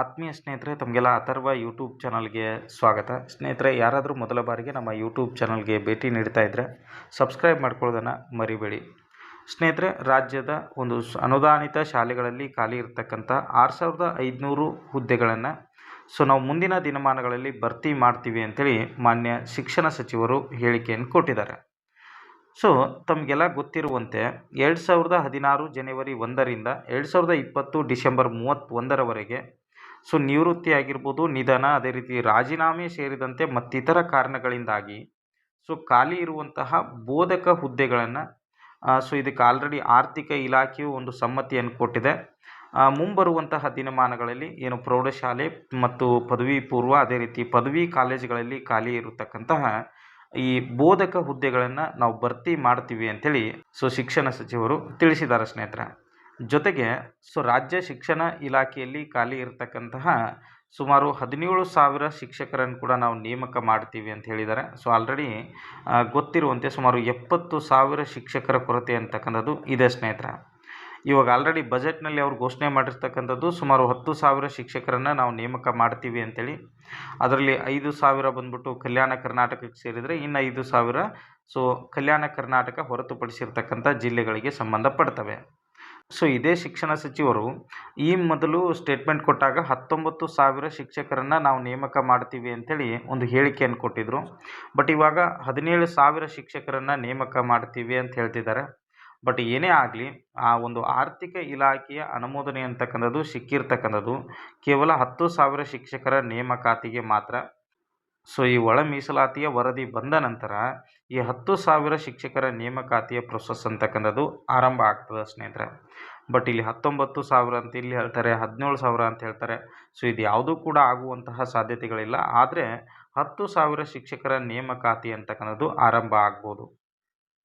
ಆತ್ಮೀಯ ಸ್ನೇಹಿತರೆ, ತಮಗೆಲ್ಲ ಅಥರ್ವ ಯೂಟ್ಯೂಬ್ ಚಾನಲ್ಗೆ ಸ್ವಾಗತ. ಸ್ನೇಹಿತರೆ, ಯಾರಾದರೂ ಮೊದಲ ಬಾರಿಗೆ ನಮ್ಮ ಯೂಟ್ಯೂಬ್ ಚಾನಲ್ಗೆ ಭೇಟಿ ನೀಡ್ತಾ ಇದ್ದರೆ ಸಬ್ಸ್ಕ್ರೈಬ್ ಮಾಡ್ಕೊಳ್ಳೋದನ್ನು ಮರಿಬೇಡಿ. ಸ್ನೇಹಿತರೆ, ರಾಜ್ಯದ ಒಂದು ಅನುದಾನಿತ ಶಾಲೆಗಳಲ್ಲಿ ಖಾಲಿ ಇರತಕ್ಕಂಥ ಆರು ಸಾವಿರದ ಐದುನೂರು ಹುದ್ದೆಗಳನ್ನು ಸೊ ನಾವು ಮುಂದಿನ ದಿನಮಾನಗಳಲ್ಲಿ ಭರ್ತಿ ಮಾಡ್ತೀವಿ ಅಂಥೇಳಿ ಮಾನ್ಯ ಶಿಕ್ಷಣ ಸಚಿವರು ಹೇಳಿಕೆಯನ್ನು ಕೊಟ್ಟಿದ್ದಾರೆ. ಸೊ, ತಮಗೆಲ್ಲ ಗೊತ್ತಿರುವಂತೆ ಎರಡು ಸಾವಿರದ ಹದಿನಾರು ಜನವರಿ ಒಂದರಿಂದ ಎರಡು ಸಾವಿರದ ಇಪ್ಪತ್ತು ಡಿಸೆಂಬರ್ ಮೂವತ್ತೊಂದರವರೆಗೆ ಸೊ ನಿವೃತ್ತಿ ಆಗಿರ್ಬೋದು, ನಿಧನ, ಅದೇ ರೀತಿ ರಾಜೀನಾಮೆ ಸೇರಿದಂತೆ ಮತ್ತಿತರ ಕಾರಣಗಳಿಂದಾಗಿ. ಸೊ ಖಾಲಿ ಇರುವಂತಹ ಬೋಧಕ ಹುದ್ದೆಗಳನ್ನು ಸೊ ಇದಕ್ಕೆ ಆಲ್ರೆಡಿ ಆರ್ಥಿಕ ಇಲಾಖೆಯು ಒಂದು ಸಮ್ಮತಿಯನ್ನು ಕೊಟ್ಟಿದೆ. ಮುಂಬರುವಂತಹ ದಿನಮಾನಗಳಲ್ಲಿ ಏನು ಪ್ರೌಢಶಾಲೆ ಮತ್ತು ಪದವಿ ಪೂರ್ವ, ಅದೇ ರೀತಿ ಪದವಿ ಕಾಲೇಜುಗಳಲ್ಲಿ ಖಾಲಿ ಇರತಕ್ಕಂತಹ ಈ ಬೋಧಕ ಹುದ್ದೆಗಳನ್ನು ನಾವು ಭರ್ತಿ ಮಾಡ್ತೀವಿ ಅಂಥೇಳಿ ಸೊ ಶಿಕ್ಷಣ ಸಚಿವರು ತಿಳಿಸಿದ್ದಾರೆ ಸ್ನೇಹಿತರೆ. ಜೊತೆಗೆ, ಸೊ ರಾಜ್ಯ ಶಿಕ್ಷಣ ಇಲಾಖೆಯಲ್ಲಿ ಖಾಲಿ ಇರತಕ್ಕಂತಹ ಸುಮಾರು ಹದಿನೇಳು ಸಾವಿರ ಶಿಕ್ಷಕರನ್ನು ಕೂಡ ನಾವು ನೇಮಕ ಮಾಡ್ತೀವಿ ಅಂತ ಹೇಳಿದ್ದಾರೆ. ಸೊ ಆಲ್ರೆಡಿ ಗೊತ್ತಿರುವಂತೆ ಸುಮಾರು ಎಪ್ಪತ್ತು ಸಾವಿರ ಶಿಕ್ಷಕರ ಕೊರತೆ ಅಂತಕ್ಕಂಥದ್ದು ಇದೆ ಸ್ನೇಹಿತರೆ. ಇವಾಗ ಆಲ್ರೆಡಿ ಬಜೆಟ್ನಲ್ಲಿ ಅವ್ರು ಘೋಷಣೆ ಮಾಡಿರ್ತಕ್ಕಂಥದ್ದು ಸುಮಾರು ಹತ್ತು ಸಾವಿರ ಶಿಕ್ಷಕರನ್ನು ನಾವು ನೇಮಕ ಮಾಡ್ತೀವಿ ಅಂತೇಳಿ. ಅದರಲ್ಲಿ ಐದು ಸಾವಿರ ಬಂದ್ಬಿಟ್ಟು ಕಲ್ಯಾಣ ಕರ್ನಾಟಕಕ್ಕೆ ಸೇರಿದರೆ ಇನ್ನು ಐದು ಸಾವಿರ, ಸೊ ಕಲ್ಯಾಣ ಕರ್ನಾಟಕ ಹೊರತುಪಡಿಸಿರ್ತಕ್ಕಂಥ ಜಿಲ್ಲೆಗಳಿಗೆ ಸಂಬಂಧಪಡ್ತವೆ. ಸೊ ಇದೇ ಶಿಕ್ಷಣ ಸಚಿವರು ಈ ಮೊದಲು ಸ್ಟೇಟ್ಮೆಂಟ್ ಕೊಟ್ಟಾಗ ಹತ್ತೊಂಬತ್ತು ಸಾವಿರ ಶಿಕ್ಷಕರನ್ನು ನಾವು ನೇಮಕ ಮಾಡ್ತೀವಿ ಅಂಥೇಳಿ ಒಂದು ಹೇಳಿಕೆಯನ್ನು ಕೊಟ್ಟಿದ್ದರು ಬಟ್ ಇವಾಗ ಹದಿನೇಳು ಸಾವಿರ ಶಿಕ್ಷಕರನ್ನು ನೇಮಕ ಮಾಡ್ತೀವಿ ಅಂತ ಹೇಳ್ತಿದ್ದಾರೆ. ಬಟ್ ಏನೇ ಆಗಲಿ, ಆ ಒಂದು ಆರ್ಥಿಕ ಇಲಾಖೆಯ ಅನುಮೋದನೆ ಅಂತಕ್ಕಂಥದ್ದು ಸಿಕ್ಕಿರ್ತಕ್ಕಂಥದ್ದು. ಕೇವಲ ಹತ್ತು ಸಾವಿರ ಶಿಕ್ಷಕರ ನೇಮಕಾತಿಗೆ ಮಾತ್ರ. ಸೊ ಈ ಒಳ ಮೀಸಲಾತಿಯ ವರದಿ ಬಂದ ನಂತರ ಈ ಹತ್ತು ಸಾವಿರ ಶಿಕ್ಷಕರ ನೇಮಕಾತಿಯ ಪ್ರೊಸೆಸ್ ಅಂತಕ್ಕಂಥದ್ದು ಆರಂಭ ಆಗ್ತದೆ ಸ್ನೇಹಿತರೆ. ಬಟ್ ಇಲ್ಲಿ ಹತ್ತೊಂಬತ್ತು ಸಾವಿರ ಅಂತ ಇಲ್ಲಿ ಹೇಳ್ತಾರೆ, ಹದಿನೇಳು ಸಾವಿರ ಅಂತ ಹೇಳ್ತಾರೆ. ಸೊ ಇದು ಯಾವುದೂ ಕೂಡ ಆಗುವಂತಹ ಸಾಧ್ಯತೆಗಳಿಲ್ಲ. ಆದರೆ ಹತ್ತು ಸಾವಿರ ಶಿಕ್ಷಕರ ನೇಮಕಾತಿ ಅಂತಕ್ಕಂಥದ್ದು ಆರಂಭ ಆಗ್ಬೋದು.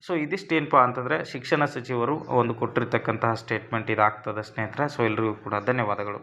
ಸೊ ಇದಿಷ್ಟೇನಪ್ಪ ಅಂತಂದರೆ ಶಿಕ್ಷಣ ಸಚಿವರು ಒಂದು ಕೊಟ್ಟಿರ್ತಕ್ಕಂತಹ ಸ್ಟೇಟ್ಮೆಂಟ್ ಇದಾಗ್ತದೆ ಸ್ನೇಹಿತರೆ. ಸೊ ಎಲ್ರಿಗೂ ಕೂಡ ಧನ್ಯವಾದಗಳು.